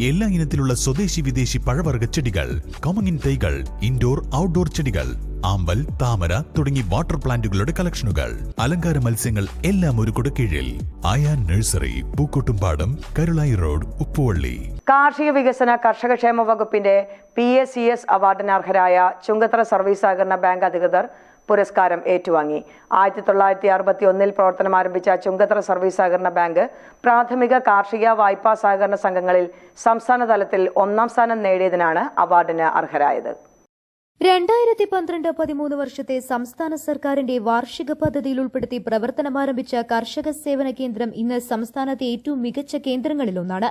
എല്ലാ ഇനത്തിലുള്ള സ്വദേശി വിദേശി പഴവർഗ ചെടികൾ കോമങ്ങിൻ തൈകൾ ഇൻഡോർ ഔട്ട്ഡോർ ചെടികൾ ആമ്പൽ താമര തുടങ്ങി വാട്ടർ പ്ലാന്റുകളുടെ കളക്ഷനുകൾ അലങ്കാര മത്സ്യങ്ങൾ എല്ലാം ഒരു കീഴിൽ ആയാൻ നഴ്സറി പൂക്കോട്ടുംപാടം കരുളായി റോഡ് ഉപ്പുവള്ളി. കാർഷിക വികസന കർഷക ക്ഷേമ വകുപ്പിന്റെ പി എസ് സി എസ് അവാർഡിന് അർഹരായ ചുങ്കത്തറ സർവീസ് സഹകരണ ബാങ്ക് അധികൃതർ പുരസ്കാരം ഏറ്റുവാങ്ങി. ആയിരത്തി തൊള്ളായിരത്തി അറുപത്തി ഒന്നിൽ പ്രവർത്തനം ആരംഭിച്ച ചുങ്കത്തറ സർവീസ് സഹകരണ ബാങ്ക് പ്രാഥമിക കാർഷിക വായ്പാ സഹകരണ സംഘങ്ങളിൽ സംസ്ഥാന തലത്തിൽ ഒന്നാം സ്ഥാനം നേടിയതിനാണ് അവാർഡിന് അർഹരായത്. രണ്ടായിരത്തി പന്ത്രണ്ട് പതിമൂന്ന് വർഷത്തെ സംസ്ഥാന സർക്കാരിന്റെ വാർഷിക പദ്ധതിയിൽ ഉൾപ്പെടുത്തി പ്രവർത്തനമാരംഭിച്ച കർഷക സേവന കേന്ദ്രം ഇന്ന് സംസ്ഥാനത്തെ ഏറ്റവും മികച്ച കേന്ദ്രങ്ങളിലൊന്നാണ്.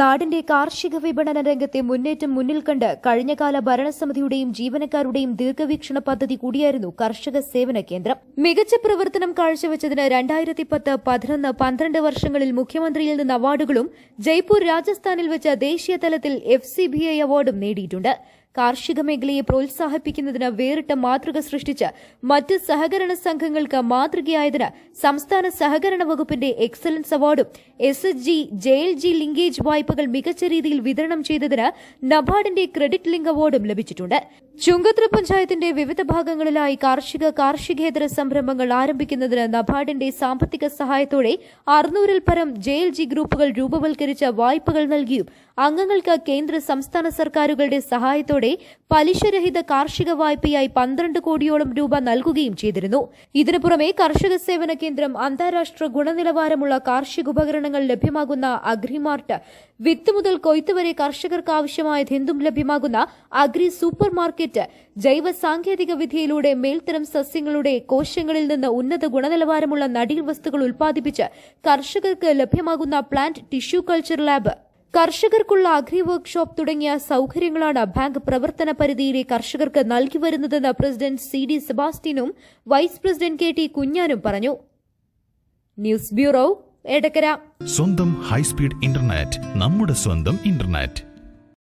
നാടിന്റെ കാർഷിക വിപണന രംഗത്തെ മുന്നേറ്റം മുന്നിൽ കണ്ട് കഴിഞ്ഞകാല ഭരണസമിതിയുടെയും ജീവനക്കാരുടെയും ദീർഘവീക്ഷണ പദ്ധതി കൂടിയായിരുന്നു കർഷക സേവന കേന്ദ്രം. മികച്ച പ്രവർത്തനം കാഴ്ചവെച്ചതിന് രണ്ടായിരത്തി പത്ത് പതിനൊന്ന് പന്ത്രണ്ട് വർഷങ്ങളിൽ മുഖ്യമന്ത്രിയിൽ നിന്ന് അവാർഡുകളും ജയ്പൂർ രാജസ്ഥാനിൽ വെച്ച ദേശീയ തലത്തിൽ എഫ് സി ബി ഐ അവാർഡും നേടിയിട്ടുണ്ട്. കാർഷിക മേഖലയെ പ്രോത്സാഹിപ്പിക്കുന്നതിന് വേറിട്ട മാതൃക സൃഷ്ടിച്ച് മറ്റ് സഹകരണ സംഘങ്ങൾക്ക് മാതൃകയായതിന് സംസ്ഥാന സഹകരണ വകുപ്പിന്റെ എക്സലൻസ് അവാർഡും S S G J L G linkage വായ്പകൾ മികച്ച രീതിയിൽ വിതരണം ചെയ്തതിന് നബാർഡിന്റെ ക്രെഡിറ്റ് ലിങ്ക് അവാർഡും ലഭിച്ചിട്ടുണ്ട്. ചുങ്കത്ര പഞ്ചായത്തിന്റെ വിവിധ ഭാഗങ്ങളിലായി കാർഷിക കാർഷികേതര സംരംഭങ്ങൾ ആരംഭിക്കുന്നതിന് നബാർഡിന്റെ സാമ്പത്തിക സഹായത്തോടെ അറുന്നൂറിൽ പരം ജെ എൽ ജി ഗ്രൂപ്പുകൾ രൂപവൽക്കരിച്ച വായ്പകൾ നൽകിയും അംഗങ്ങൾക്ക് കേന്ദ്ര സംസ്ഥാന സർക്കാരുകളുടെ സഹായത്തോടെ പലിശരഹിത കാർഷിക വായ്പയായി പന്ത്രണ്ട് കോടിയോളം രൂപ നൽകുകയും ചെയ്തിരുന്നു. ഇതിനു പുറമെ കർഷക സേവന കേന്ദ്രം അന്താരാഷ്ട്ര ഗുണനിലവാരമുള്ള കാർഷിക ഉപകരണങ്ങൾ ലഭ്യമാകുന്ന അഗ്രിമാർട്ട് വിത്ത് മുതൽ കൊയ്ത്ത് വരെ കർഷകർക്ക് ആവശ്യമായതെന്തും ലഭ്യമാകുന്ന അഗ്രി സൂപ്പർ മാർക്കറ്റ് ജൈവ സാങ്കേതിക വിദ്യയിലൂടെ മേൽത്തരം സസ്യങ്ങളുടെ കോശങ്ങളിൽ നിന്ന് ഉന്നത ഗുണനിലവാരമുള്ള നടീൽ വസ്തുക്കൾ ഉൽപ്പാദിപ്പിച്ച് കർഷകർക്ക് ലഭ്യമാകുന്ന പ്ലാന്റ് ടിഷ്യൂ കൾച്ചർ ലാബ്. കർഷകർക്കുള്ള അഗ്രി വർക്ക്ഷോപ്പ് തുടങ്ങിയ സൌകര്യങ്ങളാണ് ബാങ്ക് പ്രവർത്തന പരിധിയിലെ കർഷകർക്ക് നൽകി വരുന്നതെന്ന് പ്രസിഡന്റ് സി ഡി സെബാസ്റ്റ്യനും വൈസ് പ്രസിഡന്റ് കെ ടി കുഞ്ഞാനും പറഞ്ഞു. ന്യൂസ് ബ്യൂറോ സ്വന്തം ഹൈസ്പീഡ് ഇന്റർനെറ്റ് നമ്മുടെ സ്വന്തം ഇന്റർനെറ്റ്.